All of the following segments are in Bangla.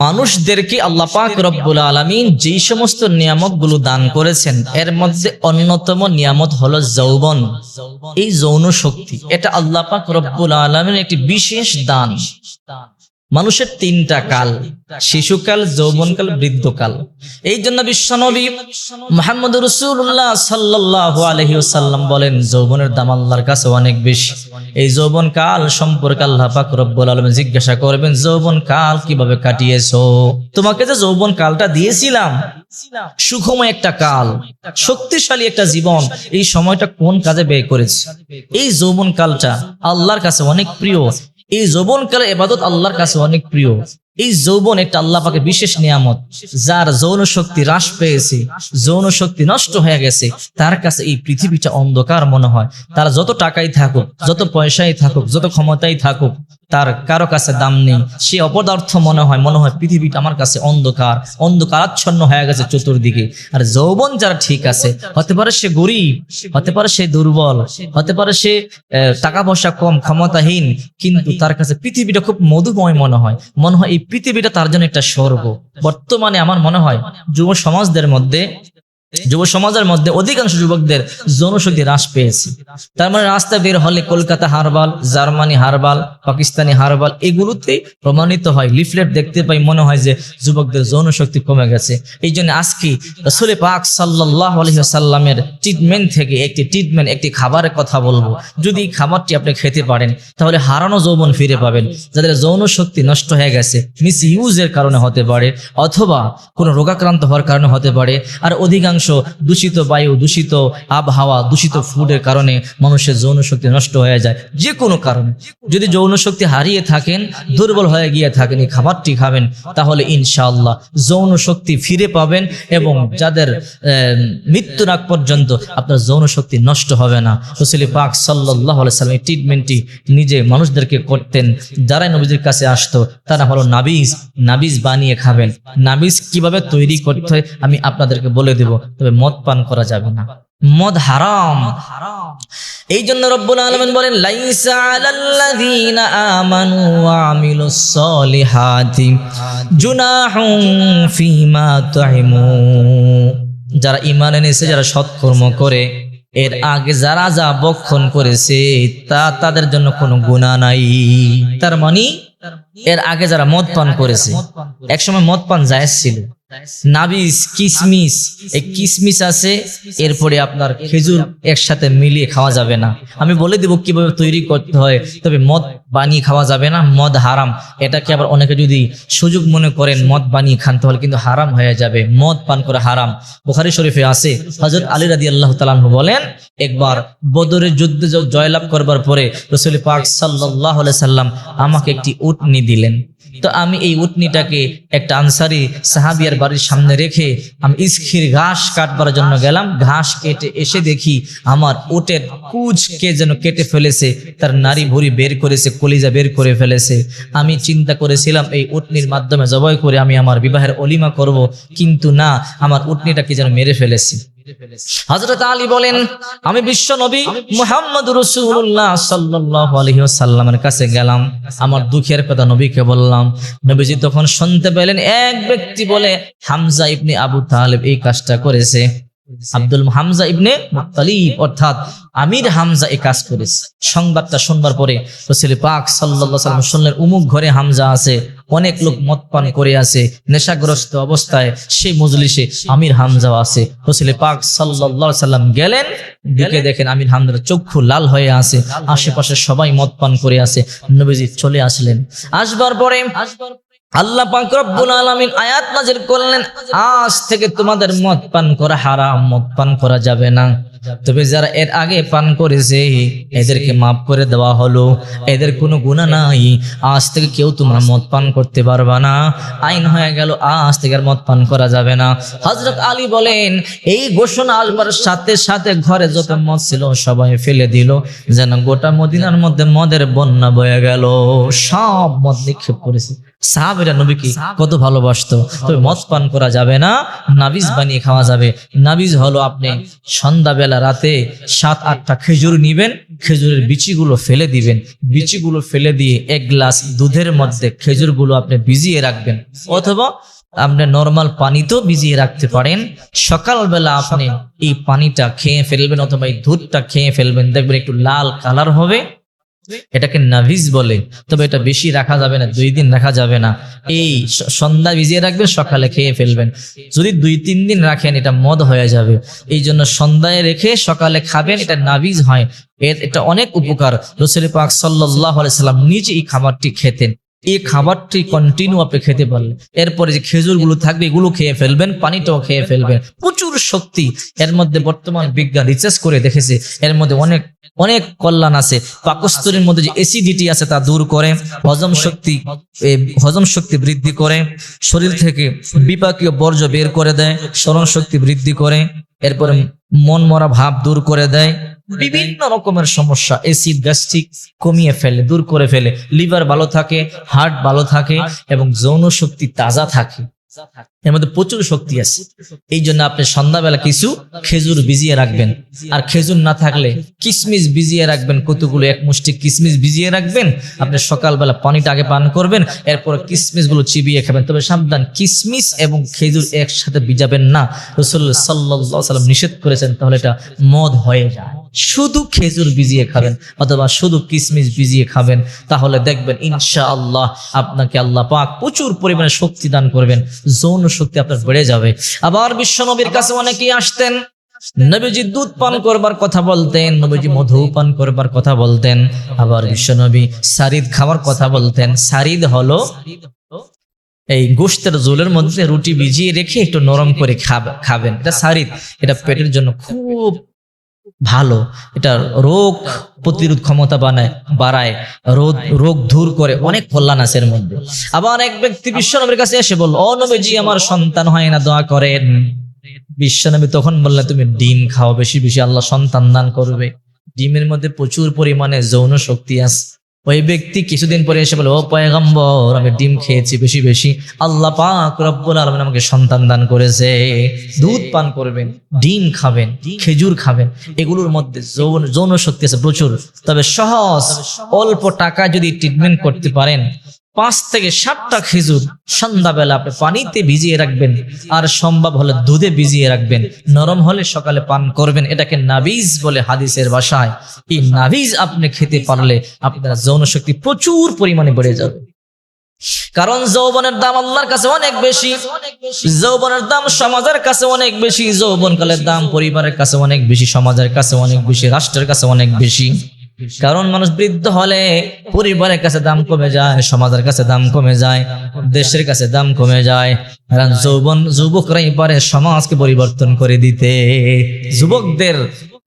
মানুষদেরকে আল্লাহ পাক রব্বুল আলমিন যেই সমস্ত নিয়ামতগুলো দান করেছেন, এর মধ্যে অন্যতম নিয়ামত হল যৌবন। এই যৌন শক্তি, এটা আল্লাহ পাক রব্বুল আলমিন একটি বিশেষ দান। মানুষের তিনটা কাল, শিশুকাল, যৌবনকাল, বৃদ্ধকাল। এই জন্য বিশ্বনবী মোহাম্মদ রসুল্লাহ সাল্লাহ আলহিউসাল্লাম বলেন, যৌবনের দাম আল্লাহর কাছে অনেক বেশি। এই যৌবন কাল সম্পর্কে আল্লাহ পাক আলম জিজ্ঞাসা করবেন, যৌবন কাল কীভাবে কাটিয়েছো? তোমাকে যে যৌবন কালটা দিয়েছিলাম, সুখময় একটা কাল, শক্তিশালী একটা জীবন, এই সময়টা কোন কাজে ব্যয় করেছে? এই যৌবন কালটা আল্লাহর কাছে অনেক প্রিয়। এই যৌবনকালে এবাদত আল্লাহর কাছে অনেক প্রিয়। এই যৌবন একটা আল্লাহ পাকে বিশেষ নিয়ামত, যার যৌন শক্তি হ্রাস পেয়েছে, যৌন শক্তি নষ্ট হয়ে গেছে, তার কাছে এই পৃথিবীটা অন্ধকার মনে হয়। তার যত টাকাই থাকুক, যত পয়সাই থাকুক, যত ক্ষমতাই থাকুক, তার কারও কাছে দাম নেই। সে অপদার্থ মনে হয় মনে হয় পৃথিবীটা আমার কাছে অন্ধকার, অন্ধকারাচ্ছন্ন হয়ে গেছে চতুর্দিকে। আর যৌবন যারা ঠিক আছে, হতে পারে সে গরিব, হতে পারে সে দুর্বল, হতে পারে সে টাকা পয়সা কম, ক্ষমতাহীন, কিন্তু তার কাছে পৃথিবীটা খুব মধুময় মনে হয়। মনে হয় এই পৃথিবীটা তার জন্য একটা স্বর্গ। বর্তমানে আমার মনে হয় যুব সমাজদের মধ্যে যুব সমাজের মধ্যে অধিকাংশ যুবকদের জনশক্তি হ্রাস পেয়েছে। তার মানে রাস্তা বের হলে Kolkata herbal, Germany herbal, Pakistani herbal এগুলোতে প্রমাণিত হয়, লিফলেট দেখতে পাই, মনে হয় যে যুবকদের যৌনশক্তি কমে গেছে। এই জন্য আজকে রসুল পাক সাল্লাহ ট্রিটমেন্ট থেকে একটি ট্রিটমেন্ট একটি খাবারের কথা বলব। যদি খাবারটি আপনি খেতে পারেন, তাহলে হারানো যৌবন ফিরে পাবেন। যাদের যৌন শক্তি নষ্ট হয়ে গেছে মিস ইউজের কারণে হতে পারে, অথবা কোনো রোগাক্রান্ত হওয়ার কারণে হতে পারে, আর অধিকাংশ দূষিত বায়ু দূষিত আবহাওয়া দূষিত ফুডের কারণে মানুষের যৌন শক্তি নষ্ট হয়ে যায়। যে কোনো কারণে। যদি যৌন শক্তি হারিয়ে থাকেন দুর্বল হয়ে গিয়ে থাকেন এই খাবারটি খাবেন তাহলে ইনশাআল্লাহ যৌন শক্তি ফিরে পাবেন এবং যাদের আহ, মৃত্যুর আগ পর্যন্ত আপনার যৌন শক্তি নষ্ট হবে না। রসুল পাক সাল্লাহ সাল্লাম এই ট্রিটমেন্টটি নিজে মানুষদেরকে করতেন। যারাই নবীদের কাছে আসতো তারা হলো নাবিজ। নাবিজ বানিয়ে খাবেন। নাবিজ কীভাবে তৈরি করতে হয় আমি আপনাদেরকে বলে দেব। তবে মদ পান করা যাবে না। মদ হারাম। এই জন্য রব্বুল আলামিন বলেন, লাইসা আলাল্লাযীনা আমানু ওয়া আমিলুস সলিহাতি জুনাহুম ফিমা তুইমু। যারা ঈমান এনেছে, যারা সৎকর্ম করে, এর আগে যারা যা বক্ষণ করেছে, তা তাদের জন্য কোনো গুনাহ নাই। তার মানে এর আগে যারা মদ পান করেছে, একসময় মদ পান জায়েজ ছিল। নাবিস, কিসমিস, এই কিসমিস আছে, এরপরে আপনার খেজুর একসাথে মিলিয়ে খাওয়া যাবে না। আমি বলে কীভাবে তৈরি করতে হয়, তবে মদ বানিয়ে খাওয়া যাবে না, মদ হারাম। এটাকে আবার অনেকে যদি সুযোগ মনে করেন মদ বানিয়ে খান, তাহলে কিন্তু হারাম হয়ে যাবে। মদ পান করা হারাম। বুখারি শরীফে আছে হজরত আলী রাদি আল্লাহ তালাহ বলেন, একবার বদরের যুদ্ধে জয়লাভ করবার পরে রসুল পাক সাল্লাহ সাল্লাম আমাকে একটি উটনি দিলেন। তো আমি এই উটনিটাকে একটা আনসারি সাহাবিয়ার বাড়ির সামনে রেখে আমি ইস্খির ঘাস কাটবার জন্য গেলাম। ঘাস কেটে এসে দেখি আমার উটের কুচকে যেন কেটে ফেলেছে, তার নারী ভুড়ি বের করেছে, কলিজা বের করে ফেলেছে। আমি চিন্তা করেছিলাম, এই উটনির মাধ্যমে জবাই করে আমি আমার বিবাহের অলিমা করব, কিন্তু না, আমার উটনিটাকে যেন মেরে ফেলেছি। হজরত আলী বলেন আমি বিশ্ব নবী মুহাম্মদ রসুল্লাহ সাল্লাহ আলহিসাল্লামের কাছে গেলাম। আমার দুঃখের কথা নবীকে বললাম। নবীজি তখন শুনতে পেলেন এক ব্যক্তি বলে হামজা ইবনি আবু তালেব এই কাজটা করেছে। আব্দুল হামজা ইবনে মুত্তালিব অর্থাৎ আমির হামজা এই কাজ করেছে। সংবাদটা শুনবার পরে রসুল পাক সাল্লাল্লাহু সাল্লাম শুনলেন উমুক ঘরে হামজা আছে অনেক লোক মদ পান করে আছে নেশাগ্রস্ত অবস্থায় সেই মজলিসে আমির হামজাও আছে। রসুল পাক সাল্লাল্লাহু সাল্লাম গেলেন দিকে দেখেন আমির হামজার চক্ষু লাল হয়ে আছে। আশেপাশে সবাই মদ পান করে আছে। নবীজি চলে আসলেন। আসবার পরে আল্লাহ পাক আলামিন আয়াত নাজিল করলেন, আজ থেকে তোমাদের মদ পান করা হারাম, মদ পান করা যাবে না। তবে যারা এর আগে পান করেছে, এদেরকে মাফ করে দেওয়া হলো। এদের কোনো গুণা নাই। আজ থেকে কেউ তোমরা মদ পান করতে পারবা না। আইন হয়ে গেল, আজ থেকে আর মদ পান করা যাবে না। হজরত আলী বলেন, এই ঘোষণা আসবার সাথে সাথে ঘরে যত মদ ছিল, সবাই ফেলে দিল। যেন গোটা মদিনার মধ্যে মদের বন্যা বয়ে গেল। সব মদ নিক্ষেপ করেছে। সাহাবেরা নবীকে কত ভালোবাসতো। তবে মদ পান করা যাবে না, নাবিজ বানিয়ে খাওয়া যাবে। নাবিজ হলো আপনি সন্ধ্যাবেলা রাতে সাত, আটটা খেজুর নিবেন, খেজুরের বিচিগুলো ফেলে দিবেন। বিচিগুলো ফেলে দিয়ে এক গ্লাস দুধের মধ্যে খেজুরগুলো আপনি ভিজিয়ে রাখবেন। অথবা আপনি নর্মাল পানিতেও ভিজিয়ে রাখতে পারেন। সকালবেলা আপনি এই পানিটা খেয়ে ফেলবেন অথবা এই দুধটা খেয়ে ফেলবেন। দেখবেন একটু লাল কালার হবে। এটাকে নাভিজ বলে, তবে এটা বেশি রাখা যাবে না, দুই দিন রাখা যাবে না। এই সন্ধ্যা ভিজিয়ে রাখবেন, সকালে খেয়ে ফেলবেন। যদি দুই, তিন দিন রাখেন, এটা মদ হয়ে যাবে। এই জন্য সন্ধ্যায় রেখে সকালে খাবেন, এটা নাভিজ হয়। এর, এটা অনেক উপকার। রসুল পাক সাল্লাহ সাল্লাম নিজে এই খাবারটি খেতেন। এই খাবারটি কন্টিনিউ আপনি খেতে পারলেন। এরপরে যে খেজুরগুলো থাকবে, এগুলো খেয়ে ফেলবেন, পানিটাও খেয়ে ফেলবেন। প্রচুর শক্তি এর মধ্যে বর্তমান বিজ্ঞান রিসার্চ করে দেখেছে এর মধ্যে অনেক অনেক কল্যাণ আছে। পাকস্থলীর মধ্যে যে এসিডিটি আছে তা দূর করে, হজম শক্তি হজম শক্তি বৃদ্ধি করে, শরীর থেকে বিপাকীয় বর্জ্য বের করে দেয় স্মরণ শক্তি বৃদ্ধি করে। এরপরে মন মরা ভাব দূর করে দেয়। বিভিন্ন রকমের সমস্যা এসিড গ্যাস্ট্রিক কমিয়ে ফেলে দূর করে ফেলে। লিভার ভালো থাকে হার্ট ভালো থাকে এবং যৌন শক্তি তাজা থাকে। এর মধ্যে প্রচুর শক্তি আছে। এই জন্য আপনি সন্ধ্যাবেলা কিছু খেজুর ভিজিয়ে রাখবেন। আর খেজুর না থাকলে কিসমিস ভিজিয়ে রাখবেন। কতগুলো এক মুষ্টি কিসমিস ভিজিয়ে রাখবেন। আপনি সকালবেলা পানিটা আগে পান করবেন। এরপর কিসমিসগুলো চিবিয়ে খাবেন। তবে সাবধান, কিসমিস এবং খেজুর একসাথে ভিজাবেন না। রসুল সাল্লাহ সাল্লাম নিষেধ করেছেন, তাহলে এটা মদ হয়ে যায়। শুধু খেজুর ভিজিয়ে খাবেন অথবা শুধু কিসমিস ভিজিয়ে খাবেন, তাহলে দেখবেন ইনশা আল্লাহ আপনাকে আল্লাহ পাক প্রচুর পরিমাণে শক্তি দান করবেন, যৌন শক্তি আপনার বেড়ে যাবে। আবার বিশ্ব নবীর কাছে অনেকেই আসতেন, নবীজি দুধ পান করবার কথা বলতেন, নবীজি মধু পান করবার কথা বলতেন, আবার বিশ্বনবী সারিদ খাওয়ার কথা বলতেন। সারিদ হলো এই গোষ্ঠের জোলের মধ্যে রুটি ভিজিয়ে রেখে একটু নরম করে খাব- খাবেন। এটা সারিদ, এটা পেটের জন্য খুব ভালো। এটা রোগ প্রতিরোধ ক্ষমতা বানায়, বাড়ায় রোগ রোগ দূর করে অনেক কল্যাণ আছে এর মধ্যে। আবার অনেক ব্যক্তি বিশ্বনবীর কাছে এসে বলল, ও নবীজি, আমার সন্তান হয় না, দোয়া করেন। বিশ্বনবী তখন বললেন, তুমি ডিম খাও, বেশি বেশি আল্লাহ সন্তান দান করবে। ডিমের মধ্যে প্রচুর পরিমাণে যৌন শক্তি আছে। ওই ব্যক্তি কিছুদিন পরে এসে বলে, ও পয়গম্বর, আমি ডিম খেয়েছি বেশি বেশি। আল্লাহ পাক রব্বুল আলমিন আমাকে সন্তান দান করেছে। দুধ পান করবেন, ডিম খাবেন, খেজুর খাবেন। এগুলোর মধ্যে যৌন যৌন শক্তি আছে প্রচুর। তবে সহজ, অল্প টাকা যদি ট্রিটমেন্ট করতে পারেন পাঁচ থেকে সাতটা খেজুর সন্ধ্যাবেলা আপনি পানিতে ভিজিয়ে রাখবেন। আর সম্ভব হলে দুধে ভিজিয়ে রাখবেন। নরম হলে সকালে পান করবেন। এটাকে নাবিজ বলে হাদিসের ভাষায়। এই নাবিজ আপনি খেতে পারলে আপনার যৌন শক্তি প্রচুর পরিমাণে বেড়ে যাবে। কারণ যৌবনের দাম আল্লাহর কাছে অনেক বেশি। যৌবনের দাম সমাজের কাছে অনেক বেশি। যৌবনকালের দাম পরিবারের কাছে অনেক বেশি। সমাজের কাছে অনেক বেশি। রাষ্ট্রের কাছে অনেক বেশি। কারণ মানুষ বৃদ্ধ হলে পরিবারের কাছে দাম কমে যায়, সমাজের কাছে দাম কমে যায়, দেশের কাছে দাম কমে যায়। যৌবন যুবকরাই পারে সমাজকে পরিবর্তন করে দিতে। যুবকদের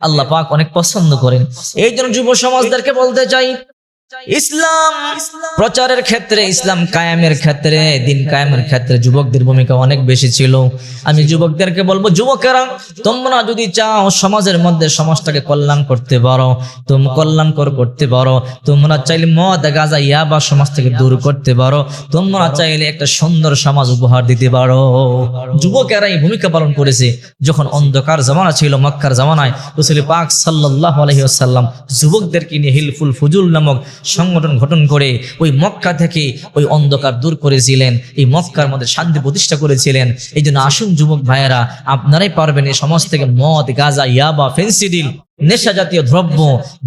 আল্লাহ পাক অনেক পছন্দ করেন। এই জন্য যুব সমাজদেরকে বলতে চাই ইসলাম প্রচারের ক্ষেত্রে, ইসলাম কায়েমের ক্ষেত্রে, দিন কায়েমের ক্ষেত্রে যুবকদের ভূমিকা অনেক বেশি ছিল। আমি যুবকদেরকে বলব, যুবকেরা, তোমরা যদি চাও সমাজের মধ্যে সমাজটাকে কল্যাণ করতে পারো, তুমি কল্যাণকর করতে পারো, তোমরা চাইলে মদ, গাজা, ইয়াবা সমাজ থেকে দূর করতে পারো, তোমরা চাইলে একটা সুন্দর সমাজ উপহার দিতে পারো। যুবকেরা এই ভূমিকা পালন করেছে যখন অন্ধকার জামানা ছিল, মক্কার জামানায়। রসুল পাক সাল্লাহ আলহিহাসাল্লাম যুবকদেরকে নিয়ে হিলফুল ফুজুল নামক সংগঠন গঠন করে ওই মক্কা থেকে ওই অন্ধকার দূর করেছিলেন, এই মক্কার মধ্যে শান্তি প্রতিষ্ঠা করেছিলেন। এই জন্য আসুন যুবক ভাইয়েরা, আপনারাই পারবেন এই সমাজ থেকে মদ, গাজা, ইয়াবা, ফেন্সিডিল, নেশা জাতীয় দ্রব্য,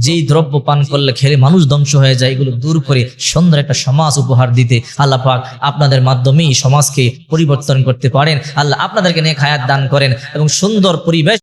যেই দ্রব্য পান করলে খেলে মানুষ ধ্বংস হয়ে যায়, এগুলো দূর করে সুন্দর একটা সমাজ উপহার দিতে। আল্লাহ পাক আপনাদের মাধ্যমেই সমাজকে পরিবর্তন করতে পারেন। আল্লাহ আপনাদেরকে নিয়ে খায়াত দান করেন এবং সুন্দর পরিবেশ